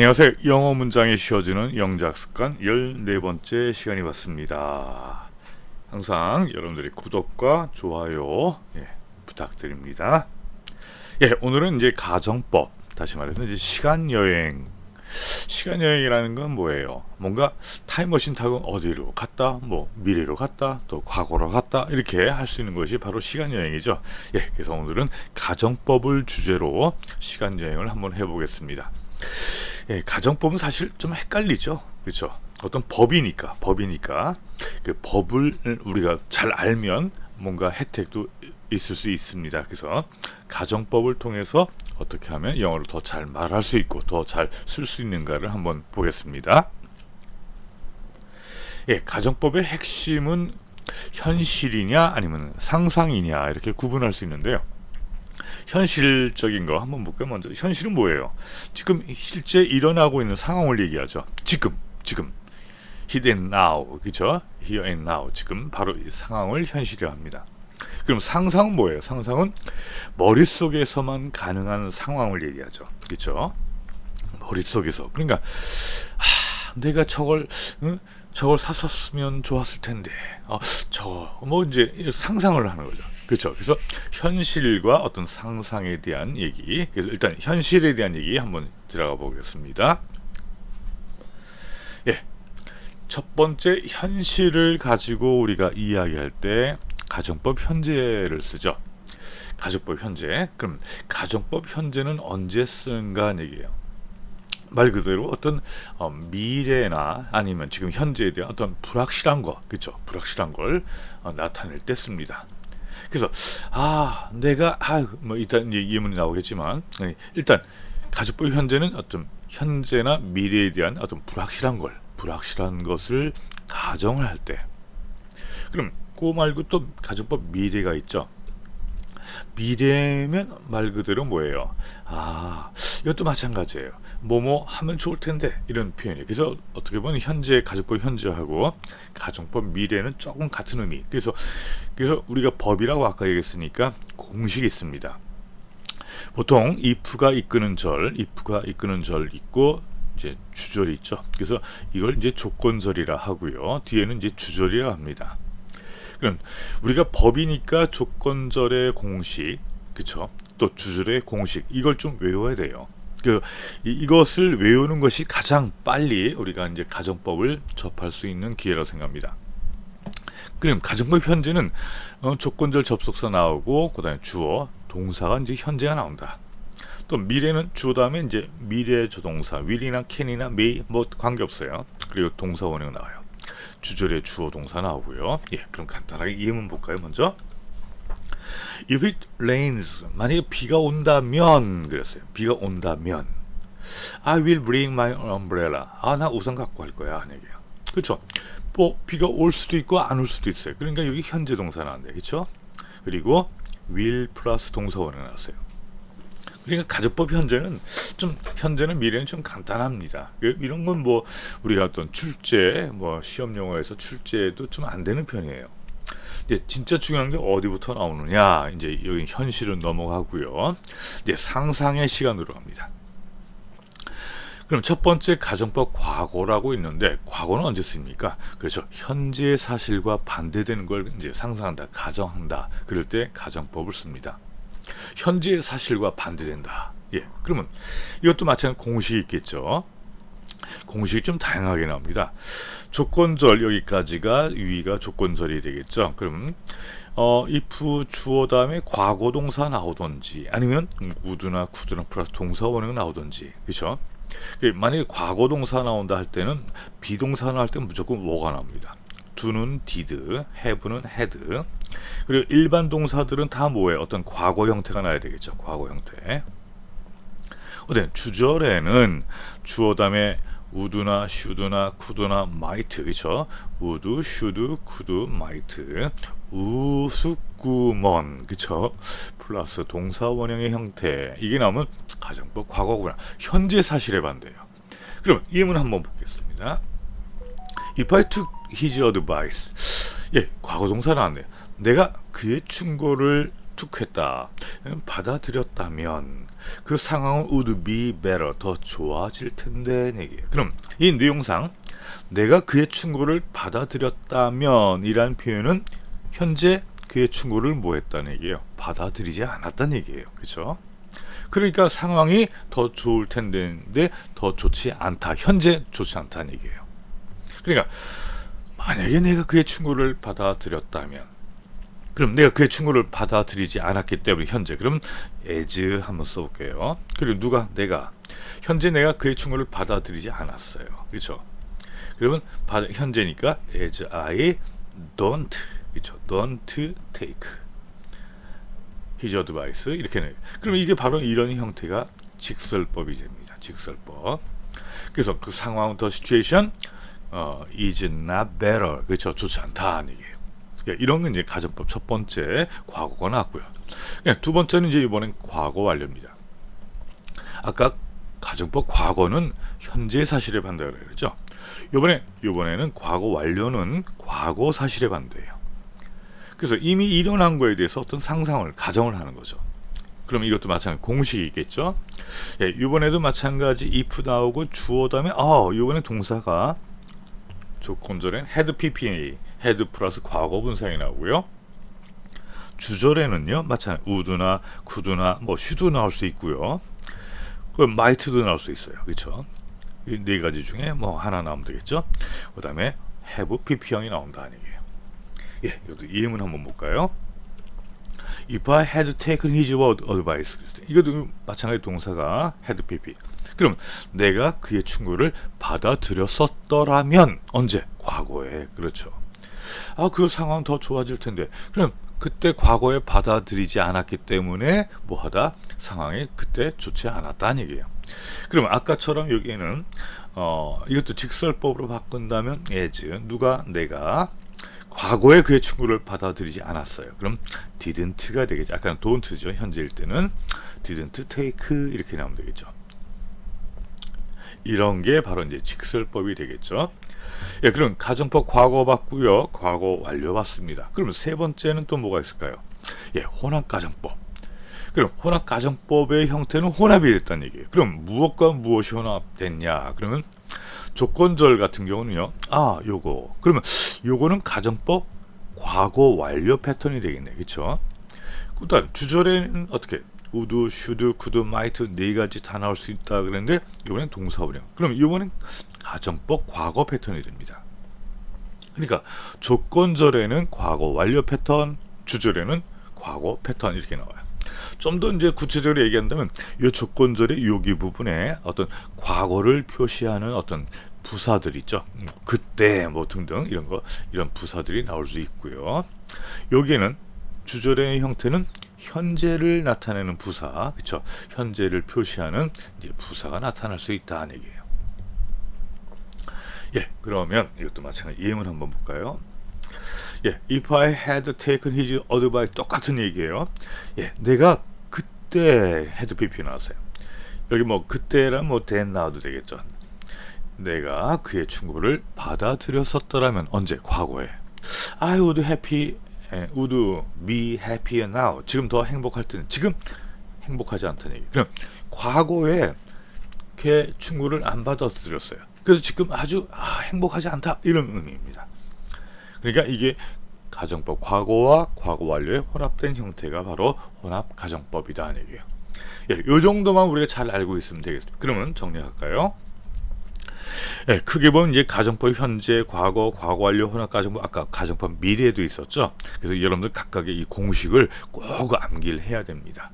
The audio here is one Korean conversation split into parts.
안녕하세요. 영어 문장이 쉬워지는 영작 습관 14번째 시간이 왔습니다. 항상 여러분들의 구독과 좋아요 예, 부탁드립니다. 예, 오늘은 이제 가정법, 다시 말해서 이제 시간 여행. 시간 여행이라는 건 뭐예요? 뭔가 타임머신 타고 어디로 갔다, 뭐 미래로 갔다, 또 과거로 갔다 이렇게 할 수 있는 것이 바로 시간 여행이죠. 예, 그래서 오늘은 가정법을 주제로 시간 여행을 한번 해보겠습니다. 예, 가정법은 사실 좀 헷갈리죠. 그렇죠? 어떤 법이니까, 법이니까 그 법을 우리가 잘 알면 뭔가 혜택도 있을 수 있습니다. 그래서 가정법을 통해서 어떻게 하면 영어를 더 잘 말할 수 있고 더 잘 쓸 수 있는가를 한번 보겠습니다. 예, 가정법의 핵심은 현실이냐 아니면 상상이냐 이렇게 구분할 수 있는데요. 현실적인 거 한번 볼까요? 먼저 현실은 뭐예요? 지금 실제 일어나고 있는 상황을 얘기하죠. 지금, 지금. Here and now, 그죠? Here and now. 지금 바로 이 상황을 현실이라 합니다. 그럼 상상은 뭐예요? 상상은 머릿속에서만 가능한 상황을 얘기하죠. 그렇죠? 머릿속에서. 그러니까 아, 내가 저걸 응? 저걸 샀었으면 좋았을 텐데. 어, 저거 뭐 이제 상상을 하는 거죠. 그렇죠. 그래서 현실과 어떤 상상에 대한 얘기. 그래서 일단 현실에 대한 얘기 한번 들어가 보겠습니다. 예. 첫 번째 현실을 가지고 우리가 이야기할 때 가정법 현재를 쓰죠. 가정법 현재. 그럼 가정법 현재는 언제 쓰는가 얘기예요. 말 그대로 어떤 어, 미래나 아니면 지금 현재에 대한 어떤 불확실한 거, 그렇죠? 불확실한 걸 어, 나타낼 때 씁니다. 그래서 아 내가 아뭐 일단 이제 예문이 나오겠지만 네, 일단 가족법 현재는 어떤 현재나 미래에 대한 어떤 불확실한 걸 불확실한 것을 가정을 할 때 그럼 그 말고 또 가정법 미래가 있죠. 미래면 말 그대로 뭐예요? 아, 이것도 마찬가지예요. 뭐뭐 하면 좋을 텐데 이런 표현이에요. 그래서 어떻게 보면 현재 가정법 현재하고 가정법 미래는 조금 같은 의미. 그래서 그래서 우리가 법이라고 아까 얘기했으니까 공식이 있습니다. 보통 if가 이끄는 절, if가 이끄는 절 있고 이제 주절이 있죠. 그래서 이걸 이제 조건절이라 하고요. 뒤에는 이제 주절이라 합니다. 그럼 우리가 법이니까 조건절의 공식, 그쵸? 또 주절의 공식 이걸 좀 외워야 돼요. 그 이, 것을 외우는 것이 가장 빨리 우리가 이제 가정법을 접할 수 있는 기회라고 생각합니다. 그럼 가정법 현재는 어, 조건절 접속사 나오고 그다음에 주어, 동사가 이제 현재가 나온다. 또 미래는 주어 다음에 이제 미래 조동사, will이나 can이나 may 뭐 관계 없어요. 그리고 동사 원형 나와요. 주절에 주어 동사 나오고요. 예, 그럼 간단하게 예문 볼까요? 먼저 If it rains, 만약에 비가 온다면 그랬어요. 비가 온다면 I will bring my umbrella. 아, 나 우산 갖고 갈 거야. 하는 얘기예요. 그렇죠? 뭐 비가 올 수도 있고 안 올 수도 있어요. 그러니까 여기 현재 동사 나왔네. 그렇죠? 그리고 will 플러스 동사원이 나왔어요. 그러니까 가족법 현재는 좀 현재는 미래는 좀 간단합니다. 이런 건 뭐 우리가 어떤 출제 뭐 시험 용어에서 출제도 좀 안 되는 편이에요. 이제 진짜 중요한 게 어디부터 나오느냐 이제 여기 현실은 넘어가고요. 이제 상상의 시간으로 갑니다. 그럼 첫 번째 가정법 과거라고 있는데 과거는 언제 씁니까? 그렇죠. 현재의 사실과 반대되는 걸 이제 상상한다, 가정한다. 그럴 때 가정법을 씁니다. 현재의 사실과 반대된다. 예. 그러면 이것도 마찬가지 공식이 있겠죠. 공식이 좀 다양하게 나옵니다. 조건절 여기까지가 위가 조건절이 되겠죠. 그럼 어, if 주어 다음에 과거 동사 나오던지 아니면 우드나 쿠드나 플러스 동사 원형 나오던지 그렇죠? 만약에 과거 동사 나온다 할 때는 비동사 나올 때는 무조건 뭐가 나옵니다. Do는 did, have는 had. 그리고 일반 동사들은 다 뭐예요? 어떤 과거 형태가 나야 되겠죠. 과거 형태. 어때? 주절에는 주어 다음에 우드나 슈드나 쿠드나 마이트 그쵸? 우드, 슈드, 쿠드, 마이트 우스구먼 그쵸? 플러스 동사 원형의 형태 이게 나오면 가정법 과거구나 현재 사실에 반대예요. 그럼 예문 한번 보겠습니다. If I took his advice. 예, 과거 동사 나왔네요. 내가 그의 충고를 투했다. 받아들였다면 그 상황은 would be better 더 좋아질 텐데 얘기 그럼 이 내용상 내가 그의 충고를 받아들였다면 이란 표현은 현재 그의 충고를 뭐 했다는 얘기예요? 받아들이지 않았다는 얘기예요. 그렇죠 그러니까 상황이 더 좋을 텐데 더 좋지 않다. 현재 좋지 않다는 얘기예요. 그러니까 만약에 내가 그의 충고를 받아들였다면 그럼 내가 그의 충고를 받아들이지 않았기 때문에 현재 그럼 as 한번 써볼게요. 그리고 누가 내가 현재 내가 그의 충고를 받아들이지 않았어요. 그렇죠? 그러면 받, 현재니까 as I don't 그렇죠? don't take his advice 이렇게 내. 그럼 이게 바로 이런 형태가 직설법이 됩니다. 직설법. 그래서 그 상황 더 situation 어, is not better 그렇죠? 좋지 않다는 얘기예요. 예, 이런 건 이제 가정법 첫 번째 과거가 나왔고요. 예, 두 번째는 이제 이번엔 과거 완료입니다. 아까 가정법 과거는 현재 사실에 반대라 그랬죠. 이번에 이번에는 과거 완료는 과거 사실에 반대예요. 그래서 이미 일어난 거에 대해서 어떤 상상을 가정을 하는 거죠. 그럼 이것도 마찬가지 공식이 있겠죠. 예, 이번에도 마찬가지 if 나오고 주어 다음에 아 이번에 동사가 조건절엔 had PPA 헤드 플러스 과거 분사이 나오고요. 주절에는요, 마찬가지 우드나 쿠드나 뭐 슈도 나올 수 있고요. 그 마이트도 나올 수 있어요. 그렇죠? 이네 가지 중에 뭐 하나 나오면 되겠죠. 그다음에 have pp형이 나온다는 얘기예요. 예, 이것도 예문 한번 볼까요? If I had taken his word advice, 이것도 마찬가지 동사가 had pp. 그럼 내가 그의 충고를 받아들였었더라면 언제? 과거에 그렇죠. 아, 그 상황 더 좋아질 텐데. 그럼 그때 과거에 받아들이지 않았기 때문에 뭐 하다 상황이 그때 좋지 않았다는 얘기예요. 그럼 아까처럼 여기에는 어, 이것도 직설법으로 바꾼다면 as 누가 내가 과거에 그의 충고를 받아들이지 않았어요. 그럼 didn't가 되겠죠. 아까 don't죠. 현재일 때는 didn't take 이렇게 나오면 되겠죠. 이런 게 바로 이제 직설법이 되겠죠. 예, 그럼 가정법 과거 봤고요. 과거 완료 봤습니다. 그럼 세 번째는 또 뭐가 있을까요? 예, 혼합 가정법. 그럼 혼합 가정법의 형태는 혼합이 됐다는 얘기예요. 그럼 무엇과 무엇이 혼합됐냐? 그러면 조건절 같은 경우는요. 아, 요거. 그러면 요거는 가정법 과거 완료 패턴이 되겠네. 그렇죠? 그다음 주절에는 어떻게 우드, 슈드, 쿠드, 마이트 네 가지 다 나올 수 있다 그랬는데 이번엔 동사원형. 그럼 이번엔 가정법 과거 패턴이 됩니다. 그러니까 조건절에는 과거 완료 패턴, 주절에는 과거 패턴 이렇게 나와요. 좀 더 이제 구체적으로 얘기한다면 이 조건절의 여기 부분에 어떤 과거를 표시하는 어떤 부사들 있죠. 음, 그때 뭐 등등 이런 거 이런 부사들이 나올 수 있고요. 여기에는 주절의 형태는 현재를 나타내는 부사, 그렇죠? 현재를 표시하는 부사가 나타날 수 있다는 얘기예요. 예, 그러면 이것도 마찬가지 예문 한번 볼까요? 예, if I had taken his advice 똑같은 얘기예요. 예, 내가 그때 had pp 나왔어요. 여기 뭐 그때랑 뭐 then 나와도 되겠죠. 내가 그의 충고를 받아들였었더라면 언제 과거에 I would happy would be happier now. 지금 더 행복할 때는 지금 행복하지 않다는 얘기. 그럼 과거에 걔 충고를 안 받아들였어요. 그래서 지금 아주 아, 행복하지 않다 이런 의미입니다. 그러니까 이게 가정법 과거와 과거 완료의 혼합된 형태가 바로 혼합 가정법이다 얘기예요. 예, 요 정도만 우리가 잘 알고 있으면 되겠습니다. 그러면 정리할까요? 예, 크게 보면 이제 가정법 현재, 과거, 과거 완료, 혼합 가정법 아까 가정법 미래도 있었죠. 그래서 여러분들 각각의 이 공식을 꼭 암기를 해야 됩니다.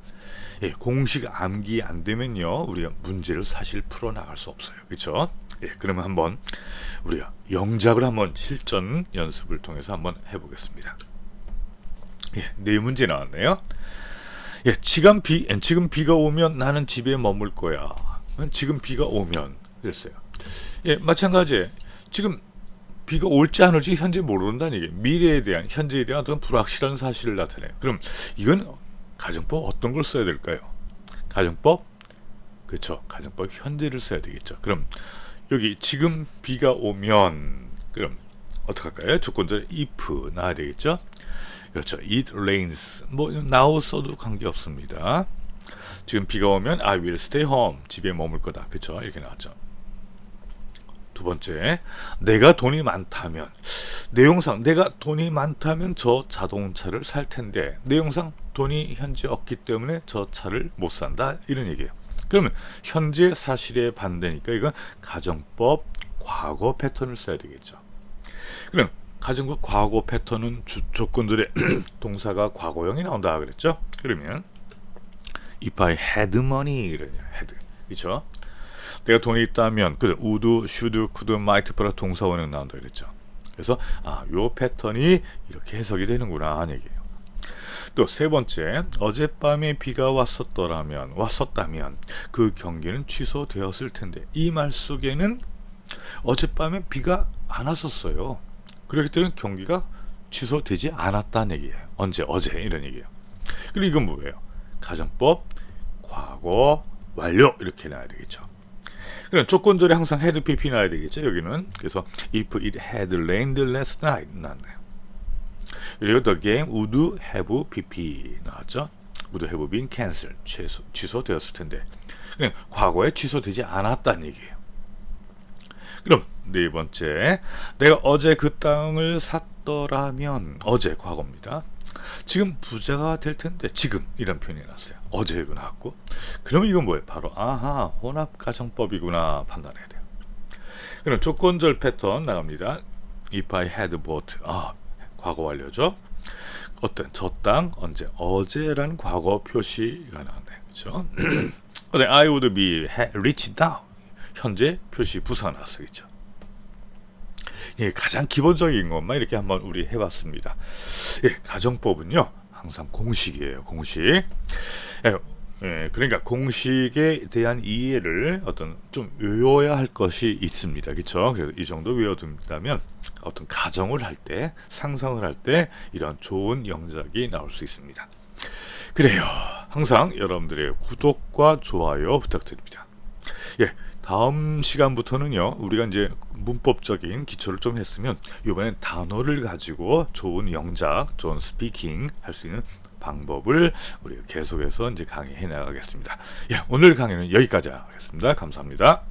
예, 공식 암기 안 되면요 우리가 문제를 사실 풀어 나갈 수 없어요. 그렇죠? 예, 그러면 한번 우리가 영작을 한번 실전 연습을 통해서 한번 해보겠습니다. 예, 네 문제 나왔네요. 예, 지금 비 지금 비가 오면 나는 집에 머물 거야. 지금 비가 오면 그랬어요. 예, 마찬가지. 지금 비가 올지 안 올지 현재 모른다는 얘기. 미래에 대한 현재에 대한 어떤 불확실한 사실을 나타내요. 그럼 이건 가정법 어떤 걸 써야 될까요? 가정법 그렇죠. 가정법 현재를 써야 되겠죠. 그럼 여기 지금 비가 오면 그럼 어떡할까요? 조건절 if 나와야 되겠죠? 그렇죠. It rains. 뭐 now 써도 관계 없습니다. 지금 비가 오면 I will stay home. 집에 머물 거다. 그렇죠? 이렇게 나왔죠. 두 번째, 내가 돈이 많다면 내용상 내가 돈이 많다면 저 자동차를 살 텐데 내용상 돈이 현재 없기 때문에 저 차를 못 산다 이런 얘기예요. 그러면 현재 사실에 반대니까 이건 가정법 과거 패턴을 써야 되겠죠. 그럼 가정법 과거 패턴은 주 조건들의 동사가 과거형이 나온다 그랬죠. 그러면 if I had money 이러냐 had 그렇죠. 내가 돈이 있다면 그 would, should, could, might 플러스 동사 원형 나온다 그랬죠. 그래서 아, 요 패턴이 이렇게 해석이 되는구나 하는 얘기예요. 또 세 번째, 어젯밤에 비가 왔었더라면 왔었다면 그 경기는 취소되었을 텐데 이 말 속에는 어젯밤에 비가 안 왔었어요. 그렇기 때문에 경기가 취소되지 않았다는 얘기예요. 언제 어제 이런 얘기예요. 그리고 이건 뭐예요? 가정법 과거 완료 이렇게 나와야 되겠죠. 그럼 조건절에 항상 had pp 나와야 되겠죠. 여기는 그래서 if it had rained last night 나왔네요. 그리고 the game would have pp 나왔죠. would have been cancelled 취소, 취소되었을 텐데 그냥 과거에 취소되지 않았다는 얘기예요. 그럼 네 번째 내가 어제 그 땅을 샀더라면 어제 과거입니다. 지금 부자가 될 텐데 지금 이런 표현이 나왔어요. 어제가 나왔고 그럼 이건 뭐예요? 바로 아하 혼합 가정법이구나 판단해야 돼요. 그럼 조건절 패턴 나갑니다. If I had bought 아 과거 완료죠. 어떤 저 땅 언제 어제라는 과거 표시가 나왔네요. 그렇죠? 근데 I would be rich now 현재 표시 부사. 그렇죠? 예, 가장 기본적인 것만 이렇게 한번 우리 해봤습니다. 예, 가정법은요 항상 공식이에요. 공식. 예, 예, 그러니까 공식에 대한 이해를 어떤 좀 외워야 할 것이 있습니다. 그렇죠? 그래서 이 정도 외워둔다면 어떤 가정을 할 때, 상상을 할 때 이런 좋은 영작이 나올 수 있습니다. 그래요. 항상 여러분들의 구독과 좋아요 부탁드립니다. 예, 다음 시간부터는요, 우리가 이제 문법적인 기초를 좀 했으면 이번엔 단어를 가지고 좋은 영작, 좋은 스피킹 할 수 있는 방법을 우리가 계속해서 이제 강의해 나가겠습니다. 예, 오늘 강의는 여기까지 하겠습니다. 감사합니다.